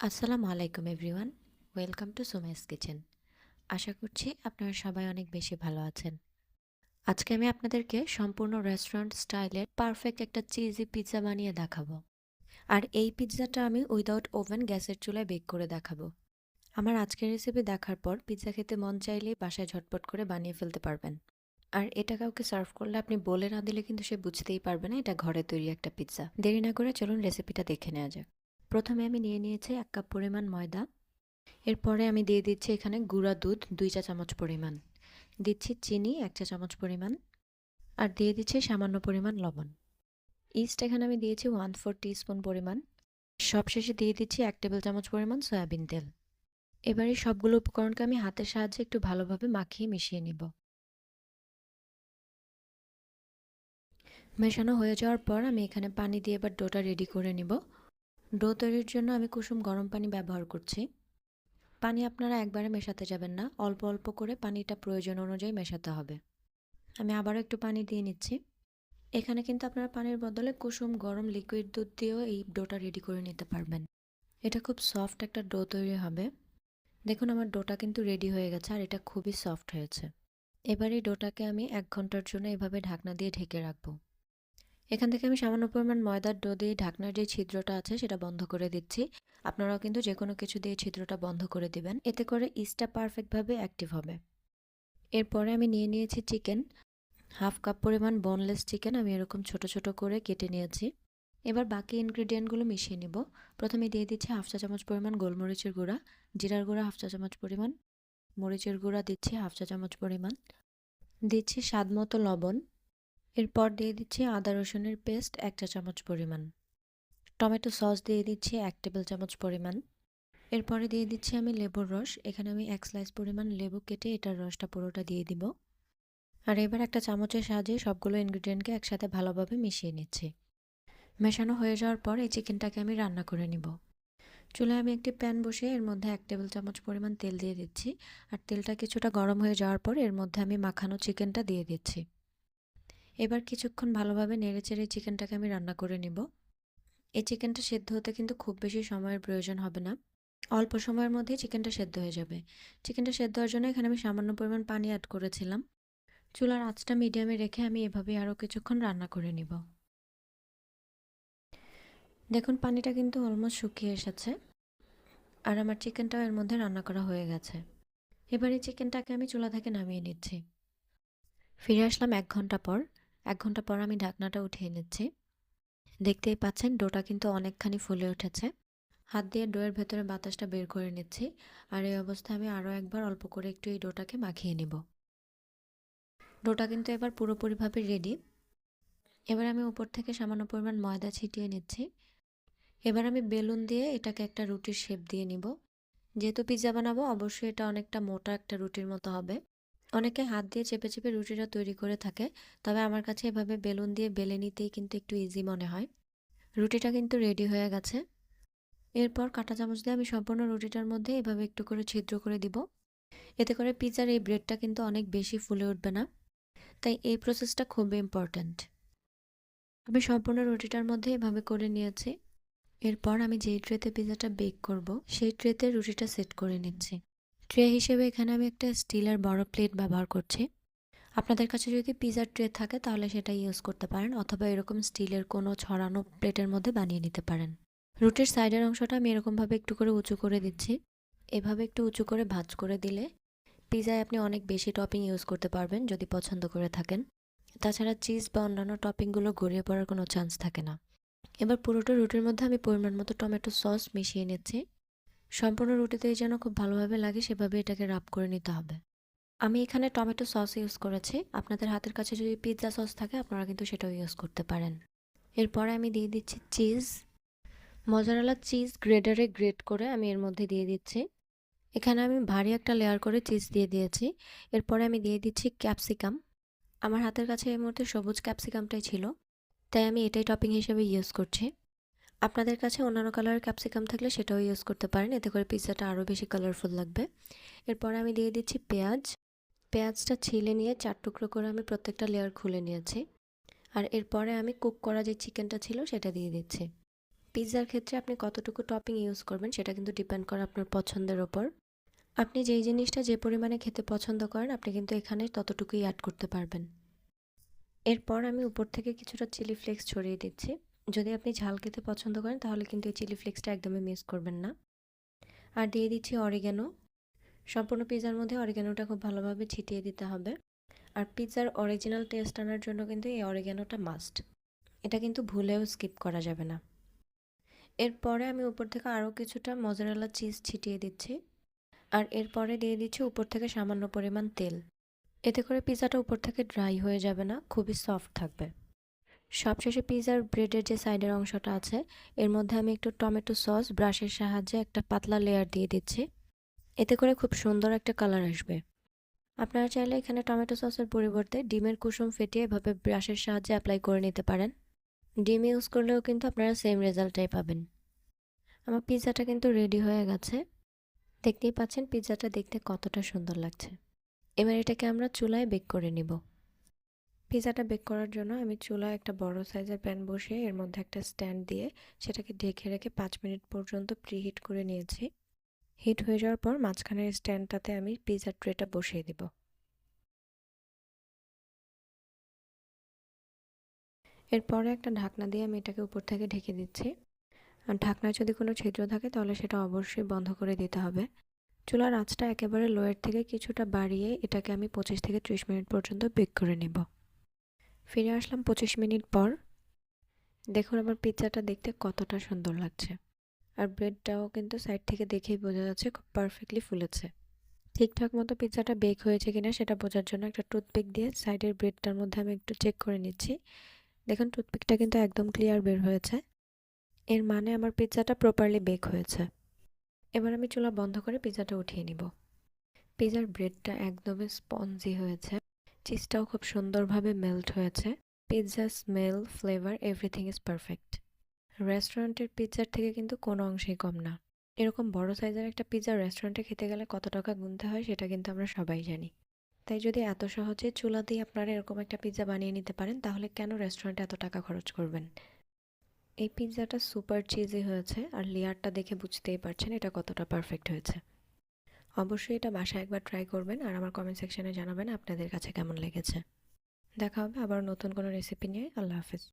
আসসালামু আলাইকুম everyone, welcome to Somai's kitchen. আশা করছি আপনারা সবাই অনেক বেশি ভালো আছেন। আজকে আমি আপনাদেরকে সম্পূর্ণ রেস্টুরেন্ট স্টাইলের পারফেক্ট একটা চিজি পিৎজা বানিয়ে দেখাবো। আর এই পিৎজাটা আমি উইদাউট ওভেন গ্যাসের চুলায় বেক করে দেখাবো। আমার আজকের রেসিপি দেখার পর পিৎজা খেতে মন চাইলেই বাসায় ঝটপট করে বানিয়ে ফেলতে পারবেন। আর এটা কাউকে সার্ভ করলে আপনি বলে না দিলে কিন্তু সে বুঝতেই পারবে না এটা ঘরে তৈরি একটা পিৎজা। দেরি না করে চলুন রেসিপিটা দেখে নেওয়া যাক। প্রথমে আমি নিয়ে নিয়েছি এক কাপ পরিমাণ ময়দা। এরপরে আমি দিয়ে দিচ্ছি এখানে গুঁড়া দুধ দুই চা চামচ পরিমাণ। দিচ্ছি চিনি এক চা চামচ পরিমাণ। আর দিয়ে দিচ্ছি সামান্য পরিমাণ লবণ। ইস্ট এখানে আমি দিয়েছি ওয়ান ফোর স্পুন পরিমাণ। সবশেষে দিয়ে দিচ্ছি এক টেবিল চামচ পরিমাণ সয়াবিন তেল। এবারে সবগুলো উপকরণকে আমি হাতের সাহায্যে একটু ভালোভাবে মাখিয়ে মিশিয়ে নিব। মেশানো হয়ে যাওয়ার পর আমি এখানে পানি দিয়ে এবার ডোটা রেডি করে নিব। ডো তৈরির জন্য আমি কুসুম গরম পানি ব্যবহার করছি। পানি আপনারা একবারে মেশাতে যাবেন না, অল্প অল্প করে পানিটা প্রয়োজন অনুযায়ী মেশাতে হবে। আমি আবারও একটু পানি দিয়ে নিচ্ছি। এখানে কিন্তু আপনারা পানির বদলে কুসুম গরম লিকুইড দুধ দিয়েও এই ডোটা রেডি করে নিতে পারবেন। এটা খুব সফট একটা ডো তৈরি হবে। দেখুন আমার ডোটা কিন্তু রেডি হয়ে গেছে আর এটা খুবই সফট হয়েছে। এবার এই ডোটাকে আমি এক ঘণ্টার জন্য এভাবে ঢাকনা দিয়ে ঢেকে রাখব। এখান থেকে আমি সামান্য পরিমাণ ময়দার ডো দিয়ে ঢাকনার যে ছিদ্রটা আছে সেটা বন্ধ করে দিচ্ছি। আপনারাও কিন্তু যে কোনো কিছু দিয়ে ছিদ্রটা বন্ধ করে দিবেন। এতে করে ইস্টটা পারফেক্টভাবে অ্যাক্টিভ হবে। এরপরে আমি নিয়ে নিয়েছি চিকেন। হাফ কাপ পরিমাণ বোনলেস চিকেন আমি এরকম ছোট ছোট করে কেটে নিয়েছি। এবার বাকি ইনগ্রিডিয়েন্টগুলো মিশিয়ে নিব। প্রথমে দিয়ে দিচ্ছি হাফ চা চামচ পরিমাণ গোলমরিচের গুঁড়া। জিরার গুঁড়া হাফ চা চামচ পরিমাণ। মরিচের গুঁড়া দিচ্ছি হাফ চা চামচ পরিমাণ। দিচ্ছি স্বাদ মতো লবণ। এরপর দিয়ে দিচ্ছি আদা রসুনের পেস্ট এক চা চামচ পরিমাণ। টমেটো সস দিয়ে দিচ্ছি এক টেবিল চামচ পরিমাণ। এরপরে দিয়ে দিচ্ছি আমি লেবুর রস। এখানে আমি এক স্লাইস পরিমাণ লেবু কেটে এটার রসটা পুরোটা দিয়ে দিব। আর এবার একটা চামচের সাহায্যে সবগুলো ইনগ্রিডিয়েন্টকে একসাথে ভালোভাবে মিশিয়ে নিচ্ছি। মেশানো হয়ে যাওয়ার পর এই চিকেনটাকে আমি রান্না করে নিব। চুলায় আমি একটি প্যান বসিয়ে এর মধ্যে এক টেবিল চামচ পরিমাণ তেল দিয়ে দিচ্ছি। আর তেলটা কিছুটা গরম হয়ে যাওয়ার পর এর মধ্যে আমি মাখানো চিকেনটা দিয়ে দিচ্ছি। এবার কিছুক্ষণ ভালোভাবে নেড়েচেড়ে চিকেনটাকে আমি রান্না করে নিব। এই চিকেনটা সেদ্ধ হতে কিন্তু খুব বেশি সময়ের প্রয়োজন হবে না। অল্প সময়ের মধ্যেই চিকেনটা সেদ্ধ হয়ে যাবে। চিকেনটা সেদ্ধ হওয়ার জন্য এখানে আমি সামান্য পরিমাণ পানি অ্যাড করেছিলাম। চুলার আঁচটা মিডিয়ামে রেখে আমি এভাবেই আরও কিছুক্ষণ রান্না করে নিব। দেখুন, পানিটা কিন্তু অলমোস্ট শুকিয়ে এসেছে। আর আমার চিকেনটাও এর মধ্যে রান্না করা হয়ে গেছে। এবার এই চিকেনটাকে আমি চুলা থেকে নামিয়ে নিচ্ছি। ফিরে আসলাম এক ঘণ্টা পর। এক ঘণ্টা পর আমি ঢাকনাটা উঠিয়ে নিচ্ছি। দেখতেই পাচ্ছেন ডোটা কিন্তু অনেকখানি ফুলে উঠেছে। হাত দিয়ে ডোয়ের ভেতরে বাতাসটা বের করে নিচ্ছি আর এই অবস্থায় আমি আরও একবার অল্প করে একটু এই ডোটাকে মাখিয়ে নিব। ডোটা কিন্তু এবার পুরোপুরিভাবে রেডি এবার আমি উপর থেকে সামান্য পরিমাণ ময়দা ছিটিয়ে নিচ্ছি। এবার আমি বেলুন দিয়ে এটাকে একটা রুটির শেপ দিয়ে নিব। যেহেতু পিৎজা বানাবো, অবশ্যই এটা অনেকটা মোটা একটা রুটির মতো হবে। অনেকে হাত দিয়ে চেপে চেপে রুটিটা তৈরি করে থাকে, তবে আমার কাছে এভাবে বেলুন দিয়ে বেলে নিতেই কিন্তু একটু ইজি মনে হয়। রুটিটা কিন্তু রেডি হয়ে গেছে। এরপর কাঁটা চামচ দিয়ে আমি সম্পূর্ণ রুটিটার মধ্যে এভাবে একটু করে ছিদ্র করে দিব। এতে করে পিৎজার এই ব্রেডটা কিন্তু অনেক বেশি ফুলে উঠবে না। তাই এই প্রসেসটা খুবই ইম্পর্ট্যান্ট আমি সম্পূর্ণ রুটিটার মধ্যে এভাবে করে নিয়েছি। এরপর আমি যেই ট্রেতে পিৎজাটা বেক করব, সেই ট্রেতে রুটিটা সেট করে নিচ্ছি। ট্রে হিসেবে এখানে আমি একটা স্টিলের বড় প্লেট ব্যবহার করছি। আপনাদের কাছে যদি পিজার ট্রে থাকে, তাহলে সেটা ইউজ করতে পারেন অথবা এরকম স্টিলের কোনো ছড়ানো প্লেটের মধ্যে বানিয়ে নিতে পারেন। রুটির সাইডের অংশটা আমি এরকমভাবে একটু করে উঁচু করে দিচ্ছি। এভাবে একটু উঁচু করে ভাজ করে দিলে পিজায় আপনি অনেক বেশি টপিং ইউজ করতে পারবেন যদি পছন্দ করে থাকেন। তাছাড়া চিজ বা অন্যান্য টপিংগুলো গড়িয়ে পড়ার কোনো চান্স থাকে না। এবার পুরোটা রুটির মধ্যে আমি পরিমাণ মতো টমেটো সস মিশিয়ে নিচ্ছি। সম্পূর্ণ রুটিতেই যেন খুব ভালোভাবে লাগে, সেভাবে এটাকে রাব করে নিতে হবে। আমি এখানে টমেটো সস ইউজ করেছি। আপনাদের হাতের কাছে যদি পিৎজা সস থাকে, আপনারা কিন্তু সেটাও ইউজ করতে পারেন। এরপরে আমি দিয়ে দিচ্ছি চিজ মজারালা চিজ গ্রেডারে গ্রেড করে আমি এর মধ্যে দিয়ে দিচ্ছি। এখানে আমি ভারী একটা লেয়ার করে চিজ দিয়ে দিয়েছি। এরপরে আমি দিয়ে দিচ্ছি ক্যাপসিকাম আমার হাতের কাছে এই মুহূর্তে সবুজ ক্যাপসিকামটাই ছিল। তাই আমি এটাই টপিং হিসেবে ইউজ করছি। আপনাদের কাছে অন্যান্য কালারের ক্যাপসিকাম থাকলে সেটাও ইউজ করতে পারেন। এতে করে পিৎজাটা আরও বেশি কালারফুল লাগবে। এরপর আমি দিয়ে দিচ্ছি পেঁয়াজ। পেঁয়াজটা ছিলে নিয়ে চার টুকরো করে আমি প্রত্যেকটা লেয়ার খুলে নিয়েছি। আর এরপরে আমি কুক করা যে চিকেনটা ছিল সেটা দিয়ে দিচ্ছি। পিৎজার ক্ষেত্রে আপনি কতটুকু টপিং ইউজ করবেন সেটা কিন্তু ডিপেন্ড করে আপনার পছন্দের ওপর। আপনি যেই জিনিসটা যে পরিমাণে খেতে পছন্দ করেন, আপনি কিন্তু এখানে ততটুকুই অ্যাড করতে পারবেন। এরপর আমি উপর থেকে কিছুটা চিলি ফ্লেক্স ছড়িয়ে দিচ্ছি। যদি আপনি ঝাল খেতে পছন্দ করেন, তাহলে কিন্তু এই চিলি ফ্লেক্সটা একদমই মিস করবেন না। আর দিয়ে দিচ্ছি অরিগ্যানো সম্পূর্ণ পিৎজার মধ্যে অরিগ্যানোটা খুব ভালোভাবে ছিটিয়ে দিতে হবে। আর পিৎজার অরিজিনাল টেস্ট আনার জন্য কিন্তু এই অরিগ্যানোটা মাস্ট। এটা কিন্তু ভুলেও স্কিপ করা যাবে না। এরপরে আমি উপর থেকে আরও কিছুটা মজারেলা চিজ ছিটিয়ে দিচ্ছি। আর এরপরে দিয়ে দিচ্ছি উপর থেকে সামান্য পরিমাণ তেল। এতে করে পিৎজাটা উপর থেকে ড্রাই হয়ে যাবে না, খুবই সফট থাকবে। সবশেষে পিৎজার ব্রেডের যে সাইডের অংশটা আছে, এর মধ্যে আমি একটু টমেটো সস, ব্রাশের সাহায্যে একটা পাতলা লেয়ার দিয়ে দিচ্ছি। এতে করে খুব সুন্দর একটা কালার আসবে। আপনারা চাইলে এখানে টমেটো সসের পরিবর্তে ডিমের কুসুম ফেটিয়ে এভাবে ব্রাশের সাহায্যে অ্যাপ্লাই করে নিতে পারেন। ডিম ইউজ করলেও কিন্তু আপনারা সেম রেজাল্টটাই পাবেন। আমার পিৎজাটা কিন্তু রেডি হয়ে গেছে। দেখতেই পাচ্ছেন পিৎজাটা দেখতে কতটা সুন্দর লাগছে। এবার এটাকে আমরা চুলায় বেক করে নিব। পিৎজাটা বেক করার জন্য আমি চুলায় একটা বড় সাইজের প্যান বসিয়ে এর মধ্যে একটা স্ট্যান্ড দিয়ে সেটাকে ঢেকে রেখে পাঁচ মিনিট পর্যন্ত প্রিহিট করে নিয়েছি। হিট হয়ে যাওয়ার পর মাঝখানের স্ট্যান্ডটাতে আমি পিৎজার ট্রেটা বসিয়ে দিব। এরপরে একটা ঢাকনা দিয়ে আমি এটাকে উপর থেকে ঢেকে দিচ্ছি। আর ঢাকনায় যদি কোনো ছিদ্র থাকে তাহলে সেটা অবশ্যই বন্ধ করে দিতে হবে। চুলার আঁচটা একেবারে লোয়ের থেকে কিছুটা বাড়িয়ে এটাকে আমি পঁচিশ থেকে ত্রিশ মিনিট পর্যন্ত বেক করে নেব। ফিরে আসলাম পঁচিশ মিনিট পর। দেখুন আমার পিৎজাটা দেখতে কতটা সুন্দর লাগছে। আর ব্রেডটাও কিন্তু সাইড থেকে দেখেই বোঝা যাচ্ছে খুব পারফেক্টলি ফুলেছে। ঠিকঠাক মতো পিৎজাটা বেক হয়েছে কিনা সেটা বোঝার জন্য একটা টুথপিক দিয়ে সাইডের ব্রেডটার মধ্যে আমি একটু চেক করে নিচ্ছি। দেখুন টুথপিকটা কিন্তু একদম ক্লিয়ার বের হয়েছে। এর মানে আমার পিৎজাটা প্রপারলি বেক হয়েছে। এবার আমি চুলা বন্ধ করে পিৎজাটা উঠিয়ে নিব। পিৎজার ব্রেডটা একদমই স্পঞ্জি হয়েছে। চিজটাও খুব সুন্দরভাবে মেল্ট হয়েছে। Pizza smell flavour everything is perfect রেস্টুরেন্টের পিৎজার থেকে কিন্তু কোনো অংশেই কম না। এরকম বড় সাইজের একটা পিৎজা রেস্টুরেন্টে খেতে গেলে কত টাকা গুনতে হয় সেটা কিন্তু আমরা সবাই জানি। তাই যদি এত সহজে চুলা দিয়ে আপনারা এরকম একটা পিৎজা বানিয়ে নিতে পারেন, তাহলে কেন রেস্টুরেন্টে এত টাকা খরচ করবেন? এই পিৎজাটা সুপার চিজি হয়েছে, আর লেয়ারটা দেখে বুঝতেই পারছেন এটা কতটা পারফেক্ট হয়েছে। অবশ্যই এটা বাসায় একবার ট্রাই করবেন আর আমার কমেন্ট সেকশনে জানাবেন আপনাদের কাছে কেমন লেগেছে। দেখা হবে আবার নতুন কোনো রেসিপি নিয়ে। আল্লাহ হাফিজ।